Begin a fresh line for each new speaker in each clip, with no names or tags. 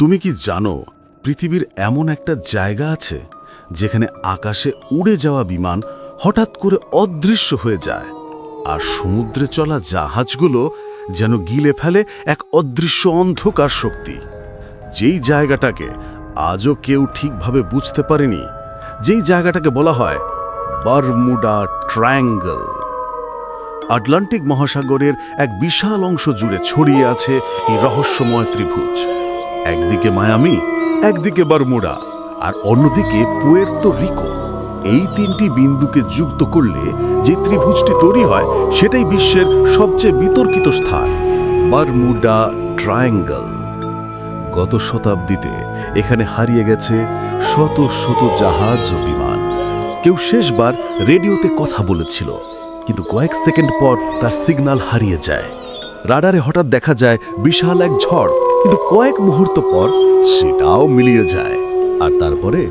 তুমি কি জানো, পৃথিবীর এমন একটা জায়গা আছে, যেখানে আকাশে উড়ে যাওয়া বিমান হঠাৎ করে অদৃশ্য হয়ে যায়, আর সমুদ্রে চলা জাহাজগুলো যেন গিলে ফেলে এক অদৃশ্য অন্ধকার শক্তি। যেই জায়গাটাকে আজও কেউ ঠিকভাবে বুঝতে পারেনি, যেই জায়গাটাকে বলা হয় বারমুডা ট্রায়াঙ্গল। আটলান্টিক মহাসাগরের এক বিশাল অংশ জুড়ে ছড়িয়ে আছে এই রহস্যময় ত্রিভুজ। একদিকে মায়ামি, একদিকে বারমুডা, আর অন্যদিকে পুয়ের্তো রিকো। এই তিনটি বিন্দুকে যুক্ত করলে যে ত্রিভুজটি তৈরি হয়, সেটাই বিশ্বের সবচেয়ে বিতর্কিত স্থান, বারমুডা ট্রায়াঙ্গল। গত শতাব্দীতে এখানে হারিয়ে গেছে শত শত জাহাজ ও বিমান। কেউ শেষবার রেডিওতে কথা বলেছিল, কিন্তু কয়েক সেকেন্ড পর তার সিগন্যাল হারিয়ে যায়। রাডারে হঠাৎ দেখা যায় বিশাল এক ঝড় কিন্তু কয়েক মুহূর্ত পর সেটাও মিলিয়ে যায়। আর তারপরে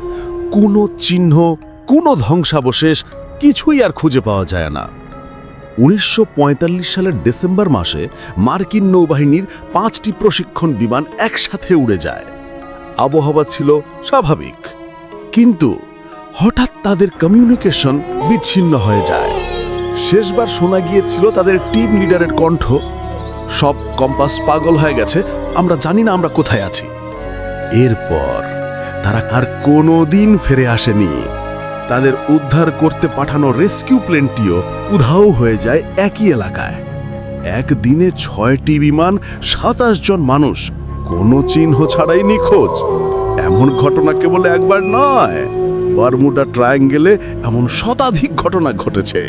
কোনো চিহ্ন, কোনো ধ্বংসাবশেষ কিছুই আর খুঁজে পাওয়া যায় না। উনিশশো পঁয়তাল্লিশ সালের ডিসেম্বর মাসে মার্কিন নৌবাহিনীর পাঁচটি প্রশিক্ষণ বিমান একসাথে উড়ে যায়। আবহাওয়া ছিল স্বাভাবিক। কিন্তু হঠাৎ তাদের কমিউনিকেশন বিচ্ছিন্ন হয়ে যায়। শেষবার শোনা গিয়েছিল তাদের টিম লিডারের কণ্ঠ সব কম্পাস পাগল হয়ে গেছে, আমরা জানি না আমরা কোথায় আছি। এরপর তারা আর কোনো দিন ফিরে আসেনি। তাদের উদ্ধার করতে পাঠানো রেস্কিউ প্লেনটিও উধাও হয়ে যায় একই এলাকায়। একদিনে ছয়টি বিমান, সাতাশ জন মানুষ, কোনো চিহ্ন ছাড়াই নিখোঁজ। এমন ঘটনা কেবল একবার নয়, বারমুডা ট্রায়াঙ্গেলে এমন শতাধিক ঘটনা ঘটেছে।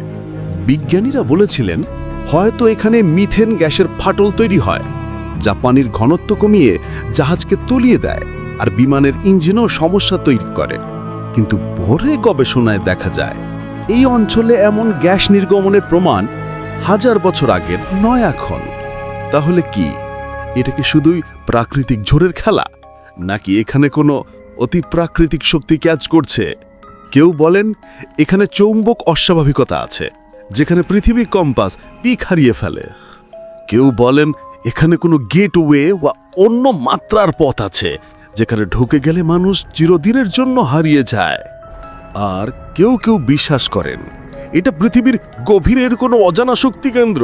বিজ্ঞানীরা বলেছিলেন হয়তো এখানে মিথেন গ্যাসের ফাটল তৈরি হয়, যা পানির ঘনত্ব কমিয়ে জাহাজকে তলিয়ে দেয় আর বিমানের ইঞ্জিনও সমস্যা তৈরি করে। কিন্তু পরে গবেষণায় দেখা যায়, এই অঞ্চলে এমন গ্যাস নির্গমনের প্রমাণ হাজার বছর আগের নয় এখন। তাহলে কি, এটা কি শুধুই প্রাকৃতিক ঝোরের খেলা, নাকি এখানে কোনো অতি প্রাকৃতিক শক্তি ক্যাচ করছে? কেউ বলেন, এখানে চৌম্বক অস্বাভাবিকতা আছে। যেখানে পৃথিবী কম্পাস পিক হারিয়ে ফেলে। কেউ বলেন এখানে কোনো গেটওয়ে বা অন্য মাত্রার পথ আছে, যেখানে ঢুকে গেলে মানুষ চিরদিনের জন্য হারিয়ে যায়। আর কেউ কেউ বিশ্বাস করেন, এটা পৃথিবীর গভীরের কোনো অজানা শক্তি কেন্দ্র,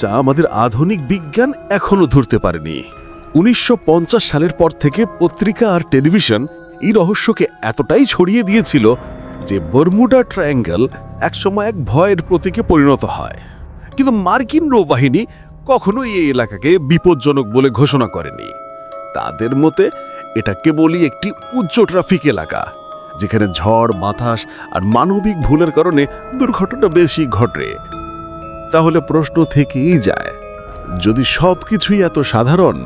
যা আমাদের আধুনিক বিজ্ঞান এখনও ধরতে পারেনি। উনিশশো পঞ্চাশ সালের পর থেকে পত্রিকা আর টেলিভিশন এই রহস্যকে এতটাই ছড়িয়ে দিয়েছিল যে বর্মুডা ট্রায়াঙ্গেল একসময় এক ভয়ের প্রতীকে পরিণত হয়। কিন্তু মার্কিন নৌবাহিনী কখনোই এই এলাকাকে বিপজ্জনক বলে ঘোষণা করেনি। তাদের মতে, এটা কেবলই একটি উচ্চ ট্রাফিক এলাকা, যেখানে ঝড়, বাতাস আর মানবিক ভুলের কারণে দুর্ঘটনা বেশি ঘটে। তাহলে প্রশ্ন থেকেই যায়, যদি সব কিছুই এত সাধারণ,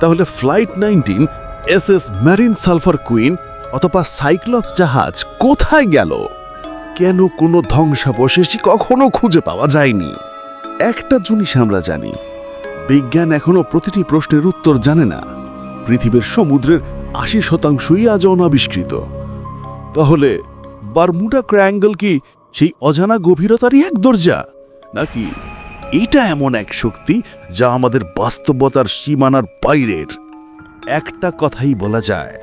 তাহলে flight nineteen, S S marine sulphur queen অথবা সাইক্লস জাহাজ কোথায় গেল? কেন কোনো ধ্বংসাবশেষই কখনো খুঁজে পাওয়া যায়নি? একটা জিনিস আমরা জানি, বিজ্ঞান এখনও প্রতিটি প্রশ্নের উত্তর জানে না। পৃথিবীর সমুদ্রের আশি শতাংশই আজ অনাবিষ্কৃত। তাহলে, বারমুডা ক্র্যাঙ্গল কি সেই অজানা গভীরতারই এক দরজা? নাকি এটা এমন এক শক্তি যা আমাদের বাস্তবতার সীমানার বাইরের? একটা কথাই বলা যায়,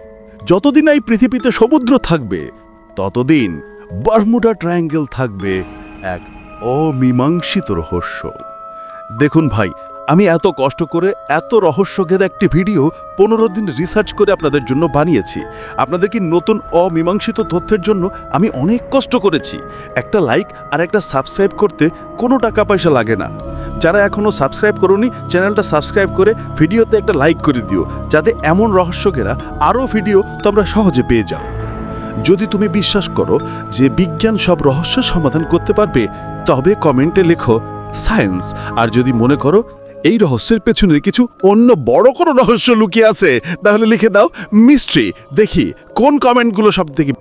যতদিন এই পৃথিবীতে সমুদ্র থাকবে, ততদিন বারমুডা ট্রায়াঙ্গেল থাকবে এক অমীমাংসিত রহস্য। দেখুন ভাই, আমি এত কষ্ট করে এত রহস্যঘেদ একটি ভিডিও পনেরো দিন রিসার্চ করে আপনাদের জন্য বানিয়েছি। আপনাদের কি নতুন অমীমাংসিত তথ্যের জন্য আমি অনেক কষ্ট করেছি? একটা লাইক আর একটা সাবস্ক্রাইব করতে কোনো টাকা পয়সা লাগে না। যারা এখনও সাবস্ক্রাইব করোনি, চ্যানেলটা সাবস্ক্রাইব করে ভিডিওতে একটা লাইক করে দিও, যাতে এমন রহস্যকেরা আরও ভিডিও তোমরা সহজে পেয়ে যাও। যদি তুমি বিশ্বাস করো যে বিজ্ঞান সব রহস্য সমাধান করতে পারবে, তবে কমেন্টে লেখো, সায়েন্স। আর যদি মনে করো এই রহস্যের পেছনে কিছু অন্য বড় কোনো রহস্য লুকিয়ে আছে, তাহলে লিখে দাও, মিস্ট্রি। দেখি কোন কমেন্টগুলো সব থেকে